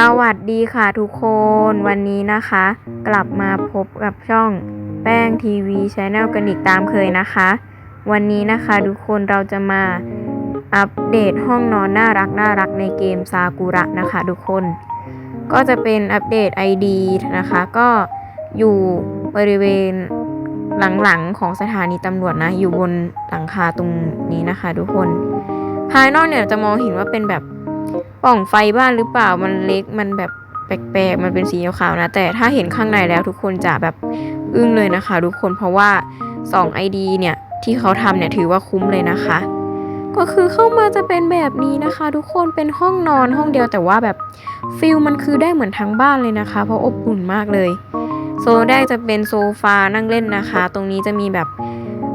สวัสดีค่ะทุกคนวันนี้นะคะ กลับมาพบกับช่องแป้งทีวีชแนลกันอีกตามเคยนะคะ วันนี้นะคะทุกคนเราจะมาอัปเดตห้องนอนน่ารักน่ารักในเกมซากุระนะคะทุกคน ก็จะเป็นอัปเดต ID นะคะ ก็อยู่บริเวณหลังๆของสถานีตำรวจนะ อยู่บนหลังคาตรงนี้นะคะ ทุกคน ภายนอกเนี่ยจะมองเห็นว่าเป็นแบบ ปล่องไฟบ้านหรือเปล่ามันเล็กมันแบบแปลกๆ มันเป็นสีขาวๆนะ แต่ถ้าเห็นข้างในแล้วทุกคนจะแบบอึ้งเลยนะคะ ทุกคนเพราะว่า2 ID เนี่ยที่เขาทำเนี่ยถือว่าคุ้มเลยนะคะ ก็คือเข้ามาจะเป็นแบบนี้นะคะ ทุกคนเป็นห้องนอนห้องเดียวแต่ว่าแบบฟิลมันคือได้เหมือนทั้งบ้านเลยนะคะ เพราะอบอุ่นมากเลยโซนแรกจะเป็นโซฟานั่งเล่นนะคะ ตรงนี้จะมีแบบ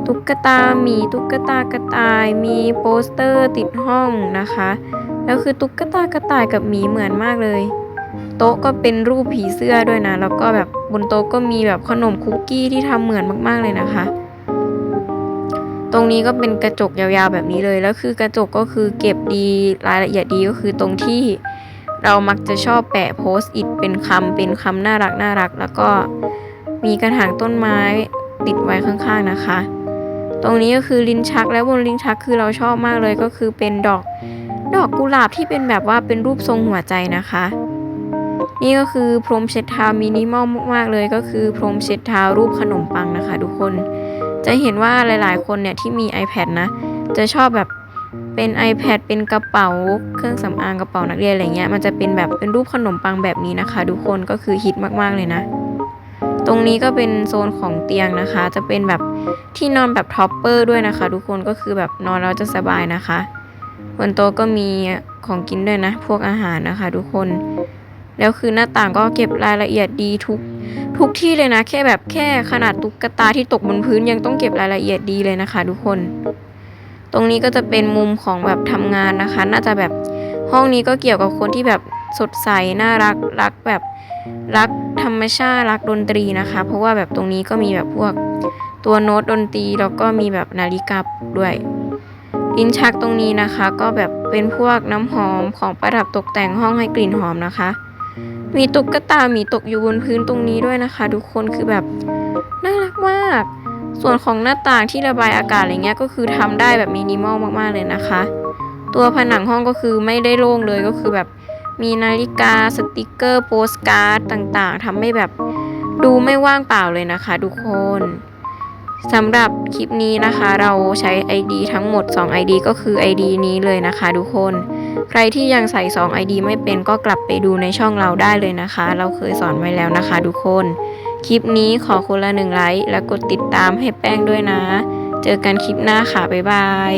ตุ๊กตาหมีตุ๊กตากระต่าย มีโปสเตอร์ติดห้องนะคะ แล้วคือตุ๊กตากระต่ายกับหมีเหมือนมากเลย โต๊ะก็เป็นรูปผีเสื้อด้วยนะ แล้วก็แบบบนโต๊ะก็มีแบบขนมคุกกี้ที่ทำเหมือนมากๆเลยนะคะ ตรงนี้ก็เป็นกระจกยาวๆแบบนี้เลย แล้วคือกระจกก็คือเก็บดีรายละเอียดดีก็คือตรงที่เรามักจะชอบแปะโพสต์อิทเป็นคำเป็นคำน่ารักน่ารัก แล้วก็มีกระถางต้นไม้ติดไว้ข้างๆนะคะ ตรงนี้ก็คือลิ้นชักแล้วบนลิ้นชักคือเราชอบมากเลยก็คือเป็นดอก ดอกกุหลาบที่เป็นแบบว่าเป็นรูปทรงหัวใจนะคะ นี่ก็คือพรมเช็ดเท้ามินิมอลมากๆเลยก็คือพรมเช็ดเท้ารูปขนมปังนะคะทุกคน จะเห็นว่าหลายๆ คนเนี่ยที่มี iPad นะ จะชอบแบบเป็น iPad เป็นกระเป๋า เครื่องสำอางกระเป๋านักเรียนอะไรเงี้ยมันจะเป็นแบบเป็นรูปขนมปังแบบนี้นะคะ ทุกคนก็คือฮิตมากๆเลยนะ ตรงนี้ก็เป็นโซนของเตียงนะคะ จะเป็นแบบที่นอนแบบท็อปเปอร์ด้วยนะคะ ทุกคนก็คือแบบนอนแล้วจะสบายนะคะ บนโต๊ะก็มีของกินด้วยนะ พวกอาหารนะคะ ทุกคน แล้วคือหน้าต่างก็เก็บรายละเอียดดีทุกทุกที่เลยนะ แค่แบบแค่ขนาดตุ๊กตาที่ตกบนพื้นยังต้องเก็บรายละเอียดดีเลยนะคะ ทุกคน ตรงนี้ก็จะเป็นมุมของแบบทำงานนะคะ น่าจะแบบห้องนี้ก็เกี่ยวกับคนที่แบบสดใสน่ารักรักแบบรักธรรมชาติรักดนตรีนะคะ เพราะว่าแบบตรงนี้ก็มีแบบพวกตัวโน้ตดนตรีแล้วก็มีแบบนาฬิกาด้วย ลิ้นชักตรงนี้นะคะ ก็แบบเป็นพวกน้ำหอมของประดับตกแต่งห้องให้กลิ่นหอมนะคะ มีตุ๊กตาหมีตกอยู่บนพื้นตรงนี้ด้วยนะคะ ทุกคนคือแบบน่ารักมาก ส่วนของหน้าต่างที่ระบายอากาศอะไรเงี้ยก็คือทำได้แบบมินิมอลมากๆเลยนะคะ ตัวผนังห้องก็คือไม่ได้โล่งเลยก็คือแบบมีนาฬิกาสติกเกอร์โปสการ์ดต่างๆทำให้แบบดูไม่ว่างเปล่าเลยนะคะ ทุกคน สำหรับคลิปนี้นะคะเราใช้ ID ทั้งหมด 2 ID ก็คือ ID นี้เลยนะคะทุกคน ใครที่ยังใส่ 2 ID ไม่เป็นก็กลับไปดูในช่องเราได้เลยนะคะ เราเคยสอนไว้แล้วนะคะทุกคน คลิปนี้ขอคนละหนึ่งไลค์และกดติดตามให้แป้งด้วยนะ เจอกันคลิปหน้าค่ะ บ๊ายบาย